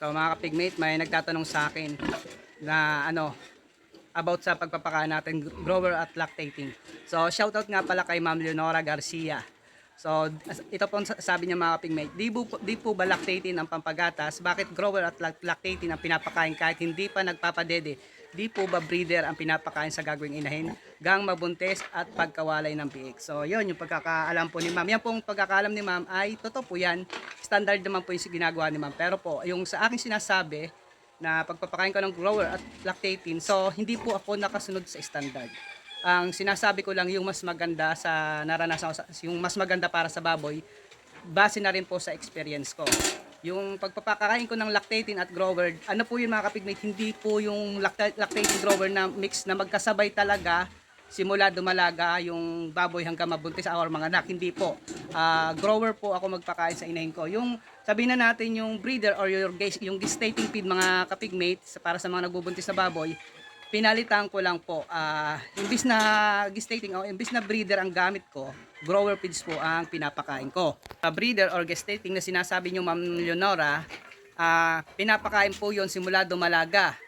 So mga kapigmate, may nagtatanong sa akin na ano about sa pagpapakaan natin grower at lactating. So shoutout nga pala kay Ma'am Leonora Garcia. So ito po sabi niya mga kapigmate, di po, di po ba lactating ang pampagatas? Bakit grower at lac- lactating ang pinapakain kahit hindi pa nagpapadede? Di po ba breeder ang pinapakain sa gagawing inahin? Gang mabuntes at pagkawalay ng biik. So yun yung pagkakaalam po ni ma'am. Yan pong pagkakaalam ni ma'am ay totoo po yan. Standard naman po yung ginagawa ni ma'am. Pero po yung sa akin sinasabi na pagpapakain ko ng grower at lactating, so hindi po ako nakasunod sa standard. Ang sinasabi ko lang yung mas maganda sa naranasan ko, yung mas maganda para sa baboy, base na rin po sa experience ko. Yung pagpapakain ko ng lactating at grower, ano po yun mga kapigmate, hindi po yung lacta- lactating grower na mix na magkasabay talaga simula dumalaga yung baboy hanggang mabuntis or mga anak. Hindi po. Ah, grower po ako magpakain sa inahin ko. Yung sabihin na natin yung breeder or your, yung gestating feed mga kapigmate para sa mga nagbubuntis na baboy, pinalitan ko lang po. ah imbis na gestating o imbis na breeder ang gamit ko, grower feeds po ang pinapakain ko. Sa breeder or gestating na sinasabi niyo Ma'am Leonora, ah pinapakain po yon simula dumalaga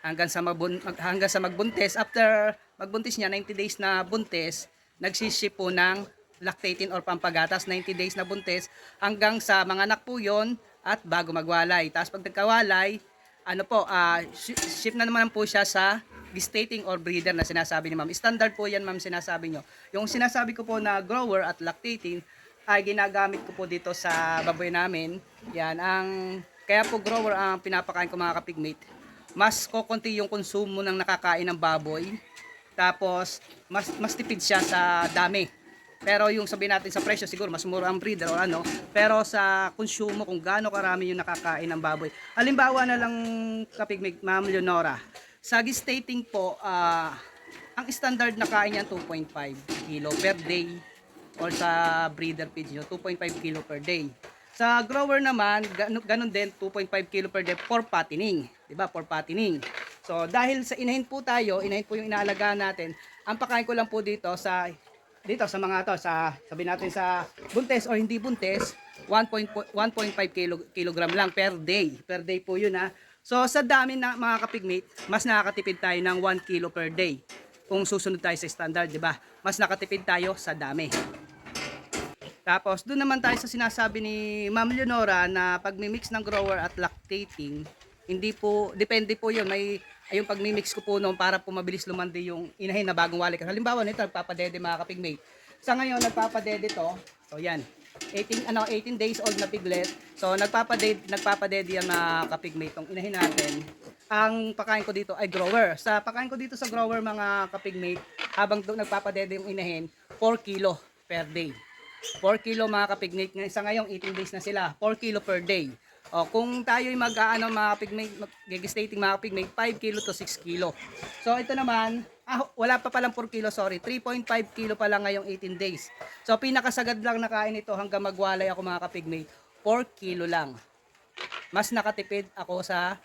hanggang sa magbun- mag- hanggang sa magbuntis. After magbuntis niya 90 days na buntis, nagsiship po ng lactating or pampagatas 90 days na buntis hanggang sa mga anak po yon at bago magwalay. Tapos pag nagkawalay, ano po, ah shi- ship na naman po siya sa gestating or breeder na sinasabi ni ma'am. Standard po yan ma'am sinasabi nyo. Yung sinasabi ko po na grower at lactating ay ginagamit ko po dito sa baboy namin. Yan, ang kaya po grower ang pinapakain ko mga kapigmate. Mas kokonti yung konsumo ng nakakain ng baboy. Tapos mas mas tipid siya sa dami. Pero yung sabihin natin sa presyo siguro mas mura ang breeder o ano. Pero sa konsumo kung gaano karami yung nakakain ng baboy. Halimbawa na lang kapigmate Ma'am Leonora. Sa gestating po, ah, ang standard na kain niyan 2.5 kilo per day or sa breeder feed nyo, 2.5 kilo per day. Sa grower naman, ganun, ganun din, 2.5 kilo per day for fattening. di ba For fattening. So, dahil sa inahin po tayo, inahin po yung inaalagaan natin, ang pakain ko lang po dito sa dito sa mga to sa sabi natin sa buntes or hindi buntes 1.1.5 kilo, kilogram lang per day. Per day po yun ha? So sa dami na mga kapigmate mas nakakatipid tayo ng 1 kilo per day. Kung susunod tayo sa standard di ba? Mas nakatipid tayo sa dami. Tapos, doon naman tayo sa sinasabi ni Ma'am Leonora na pagmi-mix ng grower at lactating, hindi po, depende po yun. May, ay yung pagmi-mix ko po noon para po mabilis lumandi yung inahin na bagong walik. Halimbawa nito, nagpapadede mga kapigmate. Sa ngayon, nagpapadede to. So, yan. 18, ano, 18 days old na piglet. So, nagpapadede, nagpapadede yan mga kapigmate. Tong inahin natin. Ang pakain ko dito ay grower. Sa pakain ko dito sa grower mga kapigmate, habang nagpapadede yung inahin, 4 kilo per day. 4 kilo mga kapigmate. Sa ngayong 18 days na sila. 4 kilo per day. O, kung tayo'y mag-ano mga kapigmate, mag-gestating mga kapigmate, 5 kilo to 6 kilo. So, ito naman, ah, wala pa palang 4 kilo, sorry. 3.5 kilo pa lang ngayong 18 days. So, pinakasagad lang na kain ito hanggang magwalay ako mga kapigmate, 4 kilo lang. Mas nakatipid ako sa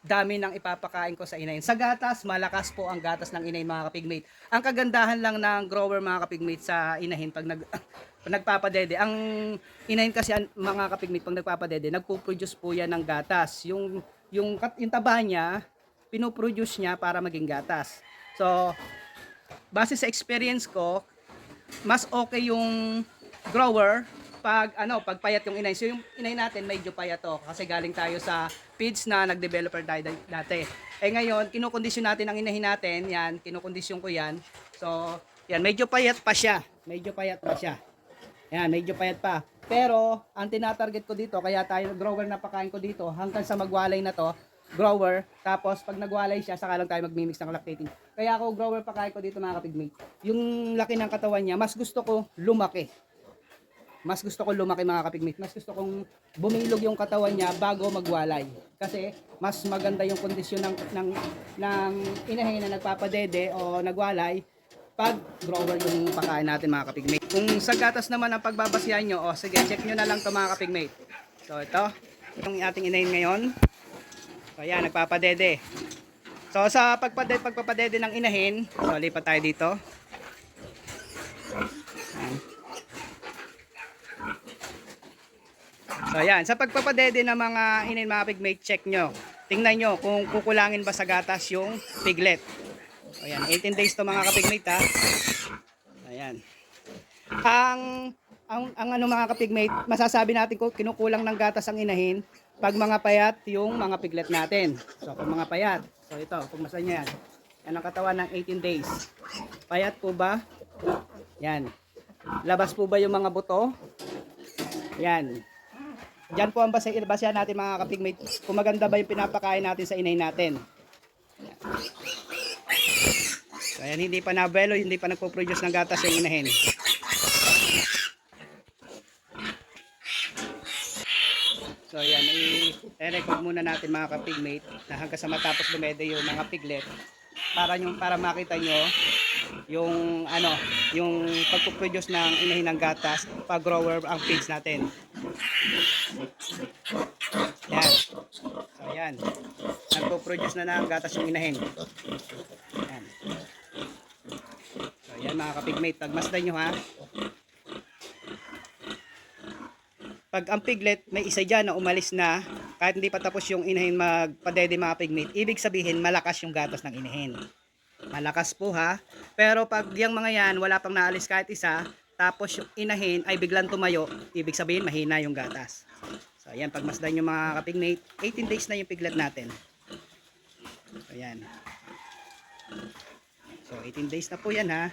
dami ng ipapakain ko sa inahin. Sa gatas, malakas po ang gatas ng inahin mga kapigmate. Ang kagandahan lang ng grower mga kapigmate sa inahin pag nag pag nagpapadede. Ang inahin kasi mga kapigmate pag nagpapadede, nagpo-produce po yan ng gatas. Yung yung yung taba niya, pinoproduce niya para maging gatas. So, base sa experience ko, mas okay yung grower pag ano pag payat yung inay. So yung inay natin medyo payat to kasi galing tayo sa feeds na nag-developer tayo da- dati. Eh ngayon, kinokondisyon natin ang inahin natin. Yan, kinokondisyon ko yan. So, yan, medyo payat pa siya. Medyo payat pa siya. Yan, medyo payat pa. Pero, ang tinatarget ko dito, kaya tayo grower na pakain ko dito, hanggang sa magwalay na to, grower, tapos pag nagwalay siya, saka lang tayo magmimix ng lactating. Kaya ako grower pakain ko dito mga kapigmate. Yung laki ng katawan niya, mas gusto ko lumaki. Mas gusto ko lumaki mga kapigmate. Mas gusto kong bumilog yung katawan niya bago magwalay. Kasi mas maganda yung kondisyon ng, ng, ng inahin na nagpapadede o nagwalay pag grower yung pakain natin mga kapigmate. Kung sa gatas naman ang pagbabasihan nyo, o sige, check nyo na lang to mga kapigmate. So ito, itong ating inahin ngayon. So yan, nagpapadede. So sa pagpadede, pagpapadede ng inahin, so lipat tayo dito. So ayan, sa pagpapadede ng mga inin mga pigmate, check nyo. Tingnan nyo kung kukulangin ba sa gatas yung piglet. So ayan, 18 days to mga kapigmate ha. Ayan. Ang ang, ang ano mga kapigmate, masasabi natin kung kinukulang ng gatas ang inahin pag mga payat yung mga piglet natin. So kung mga payat, so ito, pagmasan nyo yan. Yan ang katawan ng 18 days. Payat po ba? Yan. Labas po ba yung mga buto? Yan. Diyan po ang base, basehan natin mga kapigmate kung maganda ba yung pinapakain natin sa inay natin. Yan. So, ayan, hindi pa nabelo, hindi pa nagpo-produce ng gatas yung inahin. So ayan, i-record muna natin mga kapigmate na hanggang sa matapos lumede yung mga piglet para yung para makita nyo yung ano, yung pagpo-produce ng inahin ng gatas pag grower ang pigs natin. Yan. So ayan. Nagpo-produce na ng gatas yung inahin. Yan. So ayan mga kapigmate, pagmasdan nyo ha. pag ang piglet may isa dyan na umalis na kahit hindi pa tapos yung inahin magpadede mga pigmate ibig sabihin malakas yung gatas ng inahin malakas po ha? Pero pag yung mga yan wala pang naalis kahit isa tapos yung inahin ay biglang tumayo ibig sabihin mahina yung gatas. So ayan pag masdan yung mga kapigmate 18 days na yung piglet natin. So ayan. So 18 days na po yan ha?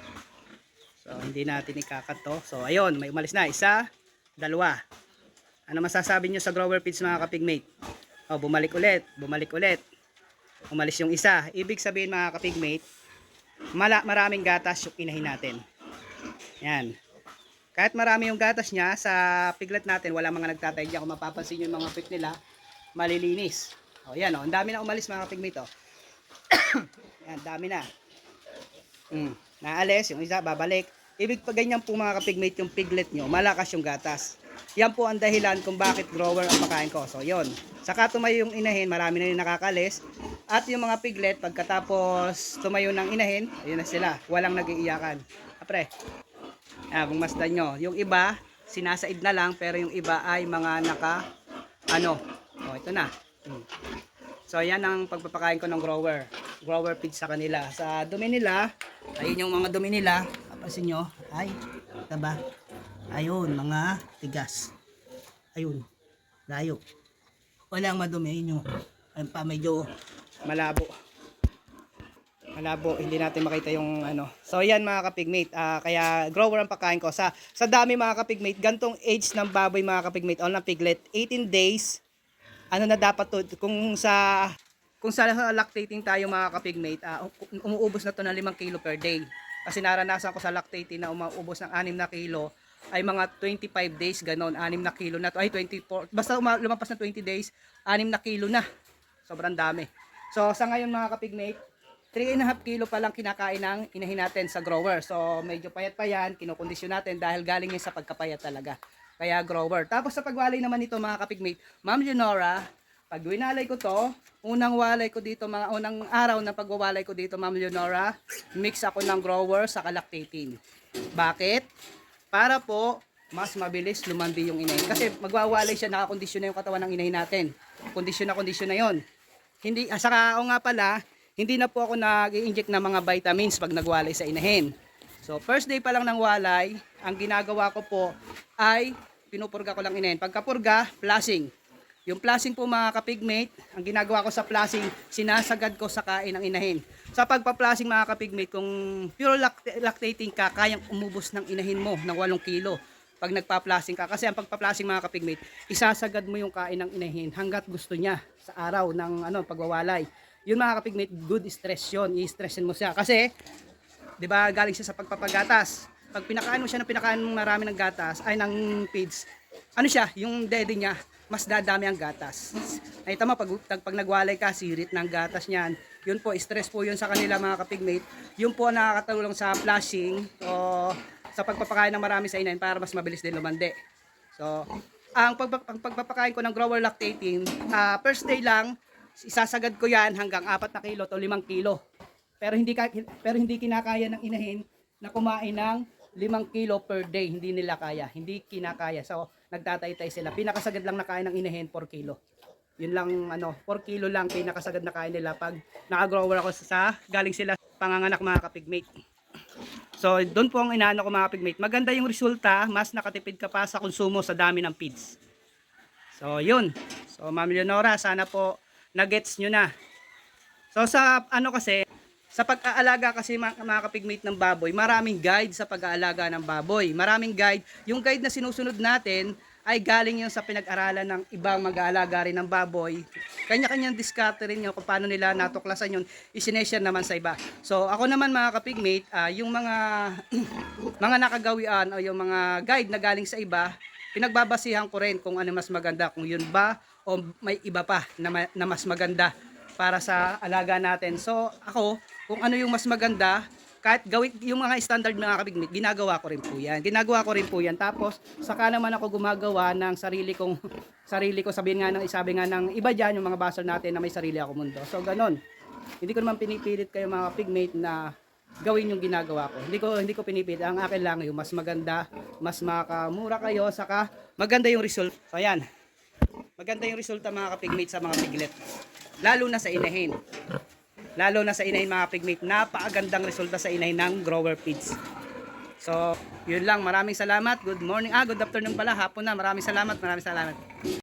So hindi natin ikakat to so ayun may umalis na. Isa dalawa. Ano masasabi nyo sa grower feeds mga kapigmate? O, bumalik ulit, bumalik ulit. Umalis yung isa. Ibig sabihin mga kapigmate, mala, maraming gatas yung inahin natin. Yan. Kahit marami yung gatas niya, sa piglet natin, wala mga nagtatay dyan. Kung mapapansin yung mga pig nila, malilinis. O, yan o. Ang dami na umalis mga kapigmate o. yan, dami na. Mm, naalis, yung isa, babalik. Ibig pa ganyan po mga kapigmate yung piglet nyo, malakas yung gatas. Yan po ang dahilan kung bakit grower ang pakain ko. So, yon. Saka tumayo yung inahin, marami na yung nakakalis. At yung mga piglet, pagkatapos tumayo ng inahin, ayun na sila. Walang nag-iiyakan. Apre, ah, kung masdan nyo. Yung iba, sinasaid na lang, pero yung iba ay mga naka, ano, oh, ito na. Hmm. So, yan ang pagpapakain ko ng grower. Grower feed sa kanila. Sa dumi nila, ayun yung mga dumi nila. Kapasin nyo, ay, diba? Ayun, mga tigas. Ayun, layo. Walang madumi nyo. Ayun pa, medyo malabo. Malabo, hindi natin makita yung ano. So yan mga kapigmate, ah, kaya grower ang pagkain ko. Sa, sa dami mga kapigmate, gantong age ng baboy mga kapigmate, o ng piglet, 18 days, ano na dapat to, kung sa kung sa lactating tayo mga kapigmate, ah, umuubos na to ng 5 kilo per day. Kasi naranasan ko sa lactating na umuubos ng 6 na kilo ay mga 25 days ganon, 6 na kilo na to. Ay 24, basta uma- lumampas na 20 days, 6 na kilo na. Sobrang dami. So sa ngayon mga kapigmate, 3 and a half kilo pa lang kinakain ng inahin natin sa grower. So medyo payat pa yan, kinukondisyon natin dahil galing yan sa pagkapayat talaga. Kaya grower. Tapos sa pagwalay naman nito mga kapigmate, Ma'am Leonora, pag winalay ko to, unang walay ko dito, mga unang araw na pagwawalay ko dito, Ma'am Leonora, mix ako ng grower sa lactating. Bakit? Para po, mas mabilis lumandi yung inahin. Kasi magwawalay siya, nakakondisyon na yung katawan ng inahin natin. Kondisyon na kondisyon na yon. Hindi, ah, saka o nga pala, hindi na po ako nag-inject ng mga vitamins pag nagwalay sa inahin. So, first day pa lang ng walay, ang ginagawa ko po ay pinupurga ko lang inahin. Pagkapurga, flushing. Yung flushing po mga kapigmate, ang ginagawa ko sa flushing, sinasagad ko sa kain ng inahin. Sa pagpa-flushing mga kapigmate, kung pure lact- lactating ka, kayang umubos ng inahin mo ng 8 kilo pag nagpa-flushing ka. Kasi ang pagpa-flushing mga kapigmate, isasagad mo yung kain ng inahin hanggat gusto niya sa araw ng ano pagwawalay. Yun mga kapigmate, good stress yun. I-stressin mo siya. Kasi, di ba galing siya sa pagpapagatas. Pag pinakain mo siya ng pinakain mong marami ng gatas, ay ng feeds, ano siya, yung dede niya, mas dadami ang gatas. Nakita mo, pag, pag, pag nagwalay ka, sirit ng gatas niyan. Yun po, stress po yun sa kanila mga kapigmate. Yun po ang nakakatulong sa flushing o sa pagpapakain ng marami sa inahin para mas mabilis din lumande. So, ang, pagpa- ang pagpapakain ko ng grower lactating, ah, first day lang, isasagad ko yan hanggang 4 na kilo to 5 kilo. Pero hindi pero hindi kinakaya ng inahin na kumain ng 5 kilo per day. Hindi nila kaya. Hindi kinakaya. So, nagtataytay sila. Pinakasagad lang na kain ng inahin 4 kilo. Yun lang ano, 4 kilo lang pinakasagad na kain nila pag nakagrower ako sa galing sila panganganak mga kapigmate. So, doon po ang inaano ko mga pigmate. Maganda yung resulta, mas nakatipid ka pa sa konsumo sa dami ng feeds. So, yun. So, Ma'am Leonora, sana po na-gets nyo na. So, sa ano kasi, sa pag-aalaga kasi mga, mga kapigmate ng baboy, maraming guide sa pag-aalaga ng baboy. Maraming guide. Yung guide na sinusunod natin ay galing yun sa pinag-aralan ng ibang mag-aalaga rin ng baboy. Kanya-kanyang diskarte rin yun kung paano nila natuklasan yun, isineshare naman sa iba. So ako naman mga kapigmate, ah, yung mga mga nakagawian o yung mga guide na galing sa iba, pinagbabasihan ko rin kung ano mas maganda, kung yun ba o may iba pa na, ma- na mas maganda para sa alaga natin. So ako, kung ano yung mas maganda, kahit gawin yung mga standard mga kabigmit, ginagawa ko rin po yan. Ginagawa ko rin po yan. Tapos, saka naman ako gumagawa ng sarili kong, sarili ko, sabihin nga ng, sabi nga ng iba dyan, yung mga basol natin na may sarili ako mundo. So, ganon. Hindi ko naman pinipilit kayo mga pigmate na gawin yung ginagawa ko. Hindi ko hindi ko pinipilit. Ang akin lang yung mas maganda, mas makamura kayo, saka maganda yung result. So, ayan. Maganda yung resulta mga kapigmate sa mga piglet. Lalo na sa inahin. Lalo na sa inahin mga pigmate. Napakagandang resulta sa inahin ng grower feeds. So, yun lang. Maraming salamat. Good morning. Ah, good afternoon pala. Hapon na. Maraming salamat. Maraming salamat.